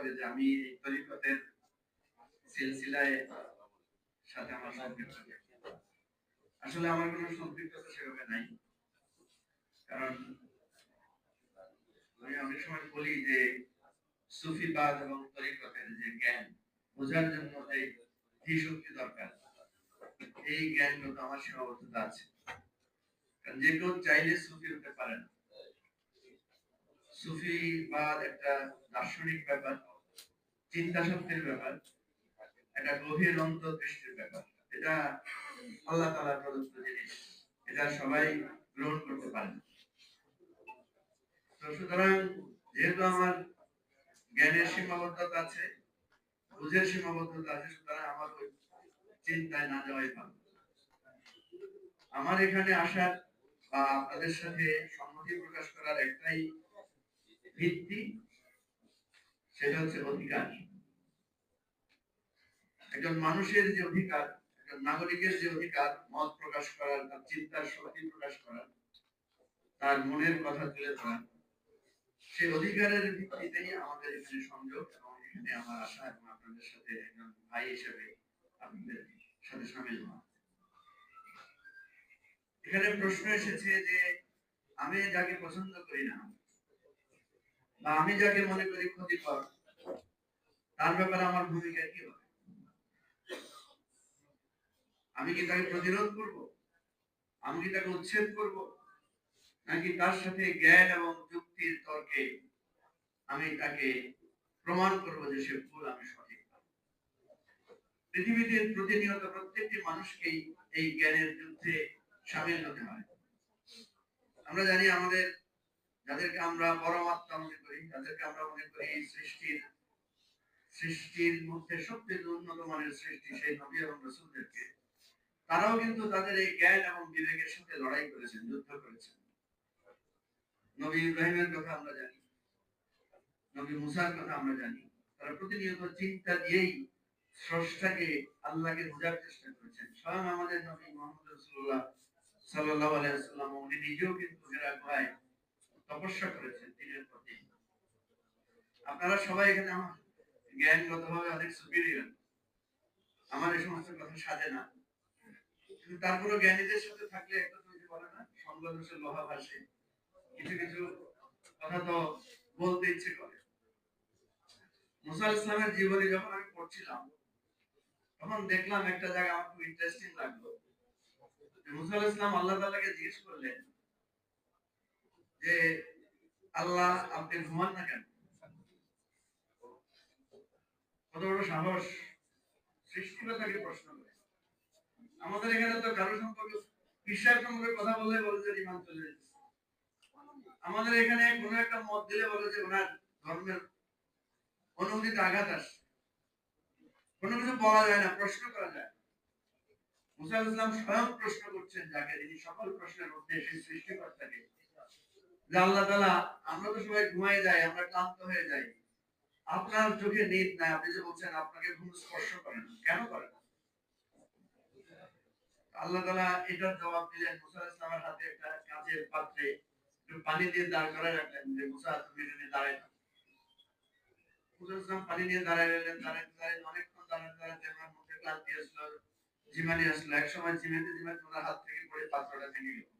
করে যে আমি এই তরিকতের সিলসিলায় সাথে আমার সম্পৃক্ত আসলে আমার কোনো সম্পৃক্ততা সেভাবে নাই। কারণ আমি অনেক সময় বলি যে সুফিবাদ এবং তরিকতের যে জ্ঞান, বোঝার জন্য যে ধী শক্তি দরকার। এই জ্ঞানগত আমার সীমাবদ্ধতা আছে। কারণ যে কেউ চাইলে সুফি হতে পারে না। সুফিবাদ একটা দার্শনিক ব্যাপার। চিন্তা শক্তির ব্যাপার, একটা গভীর অন্তর্দৃষ্টির ব্যাপার। এটা আল্লাহ তালা প্রদত্ত জিনিস। এটা সবাই গ্রহণ করতে পারে। তো সুতরাং যেহেতু আমার জ্ঞানের সীমাবদ্ধতা আছে, বুঝের সীমাবদ্ধতা আছে, সুতরাং আমার ওই চিন্তায় না যাওয়াই ভালো। আমার এখানে আসার বা আপনাদের সাথে সম্মতি প্রকাশ করার একটাই ভিত্তি সেটা হচ্ছে অধিকার। একজন মানুষের যে অধিকার, একজন নাগরিকের যে অধিকার, মত প্রকাশ করার তার চিন্তার শক্তি প্রকাশ করার, তার মনের কথা তুলে ধরা, সেই অধিকারের ভিত্তিতেই আমাদের এখানে সংযোগ এবং এখানে আমার আশা এবং আপনাদের সাথে একজন ভাই হিসেবে আপনাদের সাথে সামিল হওয়া। এখানে প্রশ্ন এসেছে যে, আমি যাকে পছন্দ করি না বা আমি যাকে মনে করি ক্ষতিকর, তার ব্যাপারে আমার ভূমিকা কি হবে? আমি কি তাকে প্রতিরোধ করব? আমি কি তাকে উচ্ছেদ করব? নাকি তার সাথে জ্ঞান এবং যুক্তির তর্কে আমি তাকে প্রমাণ করব যে সে ভুল আমি সঠিক পৃথিবীতে প্রতিনিয়ত প্রত্যেকটি মানুষকেই এই জ্ঞানের যুদ্ধে সামিল হতে হয়। আমরা জানি আমাদের যাদেরকে আমরা পরমাত্মা মনে করি যাদেরকে আমরা মনে করি এই সৃষ্টির সৃষ্টির মধ্যে সবচেয়ে উন্নত মানের সৃষ্টি সেই নবী এবং রসুলদেরকে। তারাও কিন্তু তাদের এই জ্ঞান এবং বিবেকের সাথে লড়াই করেছেন, যুদ্ধ করেছেন। নবী ইব্রাহিমের কথা আমরা জানি, নবী মুসার কথা আমরা জানি। তারা প্রতিনিয়ত চিন্তা দিয়েই স্রষ্টাকে আল্লাহকে বোঝার চেষ্টা করেছেন। স্বয়ং আমাদের নবী মোহাম্মদ রসুল্লাহ সাল্লাহ আলাইসাল্লাম উনি নিজেও কিন্তু হেরা তপস্যা করেছেন দিনের প্রতি। আপনারা সবাই এখানে আমার জ্ঞানগত ভাবে অনেক সুপিরিয়র আমার এই সমস্ত কথা সাজে না। কিন্তু তারপরে জ্ঞানীদের সাথে থাকলে একটা তুমি বলে না সংবাদোষের লোহা ভাসে। কিছু কিছু কথা তো বলতে ইচ্ছে করে। মুসা ইসলামের জীবনী যখন আমি পড়ছিলাম, তখন দেখলাম একটা জায়গা আমার খুব ইন্টারেস্টিং লাগল। যে মুসা ইসলাম আল্লাহ তাআলাকে জিজ্ঞেস করলেন যে আল্লাহ আপনি ঘুমান না কেন? কত বড় সাহস সৃষ্টিকর্তাকে প্রশ্ন করে। আমাদের এখানে তো কারও সম্পর্কে বিশ্বাস সম্পর্কে কথা বললে বলে যে ইমান চলে যাচ্ছে আমাদের এখানে কোনো একটা মত দিলে বলে যে ওনার ধর্মের অনুভূতিতে আঘাত আসে কোনো কিছু বলা যায় না, প্রশ্ন করা যায়। মুসা ইসলাম স্বয়ং প্রশ্ন করছেন যাকে, যিনি সকল প্রশ্নের মধ্যে সেই সৃষ্টিকর্তাকে যে আল্লাহ তালা আমরা তো সবাই ঘুমাই যাই, আমরা ক্লান্ত হয়ে যাই। আপনার চোখে নিদ নাই, আপনি যে বলছেন আপনাকে ঘুম স্পর্শ করে না, কেন করে না? আল্লাহ তালা এটার জবাব দিলেন, মুসা ইসলামের হাতে একটা কাঁচের পাত্রে একটু পানি দিয়ে দাঁড় করায় রাখলেন, যে মুসা তুমি এখানে দাঁড়ায় থাকো। মুসা ইসলাম পানি রইলেন অনেকক্ষণ আমার মুখে ক্লান্তি আসলো ঝিমানি আসলো। এক সময় ঝিমাতে ওনার হাত থেকে পড়ে পাত্রটা ভেঙে গেল।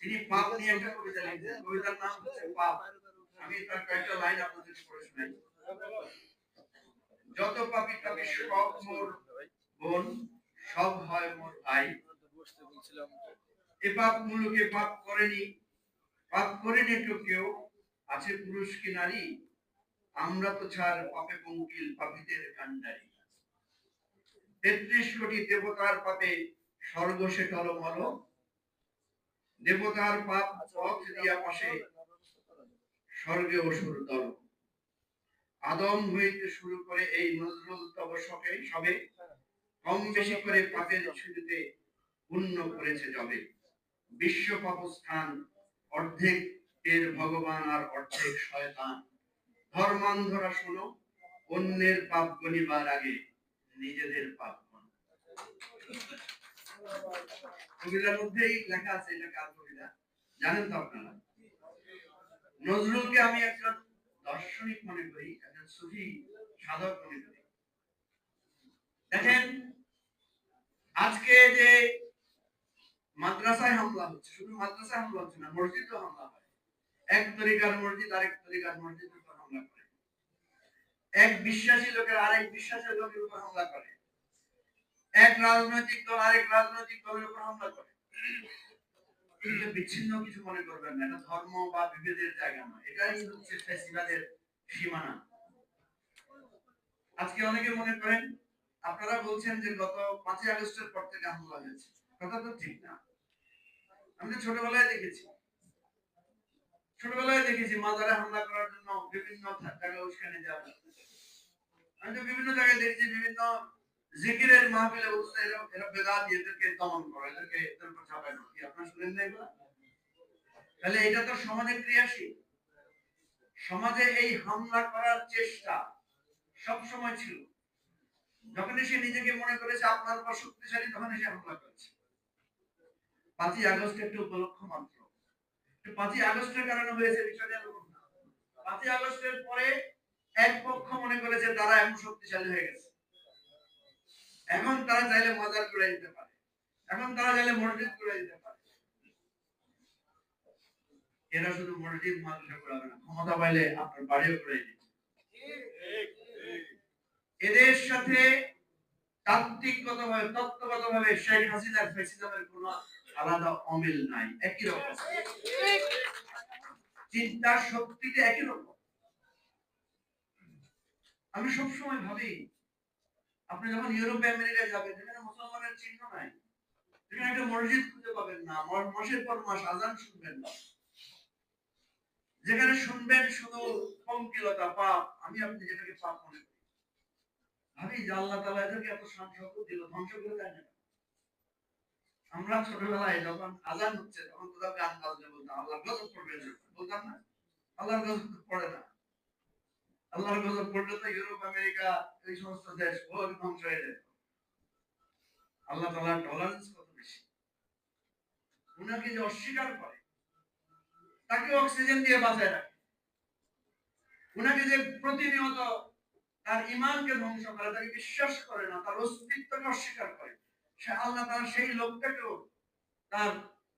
তিনি পাপ নিয়ে একটা কবিতা লিখছেন। কবিতার নাম হচ্ছে পাপ। আমি তার কয়েকটা লাইন আপনাদের পড়ে শোনাই। যত পাপি তাপি সব মোর বোন, সব হয় মোর ভাই। এ পাপ মুলুকে পাপ করেনি পাপ করেনি তো কেউ। আছে পুরুষ কি নারী? আমরা তো ছাড় পাপে পঙ্কিল, পাপীদের কান্ডারি তেত্রিশ কোটি দেবতার পাপে স্বর্গ সে টলমল। দেবতার পাপ পথ দিয়া পাশে স্বর্গে অসুর দল। আদম হইতে শুরু করে এই নজরুল তবসকে সবে কম বেশি করে পাপের ছুটিতে পূর্ণ করেছে যবে। বিশ্ব পাপস্থান অর্ধেক এর ভগবান আর অর্ধেক শয়তান। ধর্মান্ধরা শুনো অন্যের পাপ গণিবার আগে নিজেদের পাপ গণ। কবিতার মধ্যেই লেখা আছে কার কবিতা জানেন তো আপনারা? নজরুলকে আমি একজন দার্শনিক মনে করি একজন সুফি সাধক মনে করি। দেখেন, আজকে যে মাদ্রাসায় হামলা হচ্ছে, শুধু মাদ্রাসায় হামলা হচ্ছে না, মসজিদও হামলা হয়। এক তরিকার মসজিদ, আরেক তরিকার মসজিদের উপর হামলা করে। এক বিশ্বাসী লোকের আরেক বিশ্বাসী লোকের উপর হামলা করে। এক রাজনৈতিক দল আরেক রাজনৈতিক দলের উপর হামলা করে। বিচ্ছিন্ন কিছু মনে করবেন না, এটা ধর্ম বা বিভেদের জায়গা নয়। এটাই হচ্ছে ফেস্টিভ্যালের সীমানা। আজকে অনেকে মনে করেন, আপনারা বলছেন যে গত পাঁচই আগস্টের পর থেকে হামলা হয়েছে। কথা তো ঠিক না। আমি তো ছোটবেলায় দেখেছি। ছোটবেলায় দেখেছি মাজারে হামলা করার জন্য বিভিন্ন জায়গায় উস্কানি হয়। আমি তো বিভিন্ন জায়গায় দেখেছি, বিভিন্ন জিকিরের মাহফিলে বলছে বেদাত এদেরকে দমন করে, এদেরকে এদের উপর আপনারা শুনেন না এগুলো? তাহলে এটা তো সমাজে ক্রিয়াশীল। সমাজে এই হামলা করার চেষ্টা সব সময় ছিল। যখনই সে নিজেকে মনে করেছে আপনার পর শক্তিশালী তখনই সে হামলা করেছে। পাঁচই আগস্ট একটা উপলক্ষ মাত্র। পাঁচই আগস্টের কারণে হয়েছে বিষয়টা পাঁচই আগস্টের পরে এক পক্ষ মনে করেছে তারা এখন শক্তিশালী হয়ে গেছে। এখন তারা চাইলে মাজার করে দিতে পারে। এখন তারা চাইলে মসজিদ করে দিতে পারে। এরা শুধু মসজিদ মাদ্রাসা করাবে না, ক্ষমতা পাইলে আপনার বাড়িও করে দিবে। এদের সাথে তাত্ত্বিকগত ভাবে তত্ত্বগত ভাবে শেখ হাসিনার ফেসিজমের কোন আলাদা অমিল নাই, একই রকম। চিন্তার শক্তিটা একই রকম। আমি সবসময় ভাবি আপনি যখন ইউরোপে আমেরিকায় যাবেন যেখানে মুসলমানের চিহ্ন নাই। সেখানে একটা মসজিদ খুঁজে পাবেন না। ম- মাসের পর মাস আজান শুনবেন না। যেখানে শুনবেন শুধু পঙ্কিলতা, পাপ। আমি আপনি যেটাকে পাপ মনে করি। ভাবি, যে তালা এদেরকে এত শকত দিল, ধ্বংস করে দেয় না আমরা ছোটবেলায় যখন আজান হচ্ছে, তখন কোথাও গান বাজলে বলতাম আল্লাহ গজব পড়বে। বলতাম না, আল্লাহর গজব পড়ে না। আল্লাহর গজব পড়লে তো ইউরোপ, আমেরিকা, এই সমস্ত দেশ ভোগ ধ্বংস হয়ে যেত। আল্লাহ তালার টলারেন্স কত বেশি? উনাকে যে অস্বীকার করে, তাকে অক্সিজেন দিয়ে বাঁচায় রাখে। উনাকে যে প্রতিনিয়ত তার ইমানকে ধ্বংস করে, তাকে বিশ্বাস করে না, তার অস্তিত্বকে অস্বীকার করে, সে আল্লাহ তার সেই লোকটাকেও তার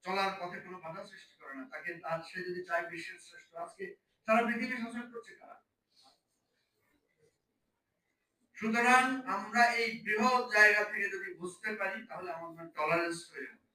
চলার পথে কোনো বাধা সৃষ্টি করে না। তাকে তার, সে যদি চায় বিশ্বের শ্রেষ্ঠ, আজকে সারা পৃথিবী শাসন করছে কারা? সুতরাং আমরা এই বৃহৎ জায়গা থেকে যদি বুঝতে পারি তাহলে আমাদের টলারেন্স হয়ে হবে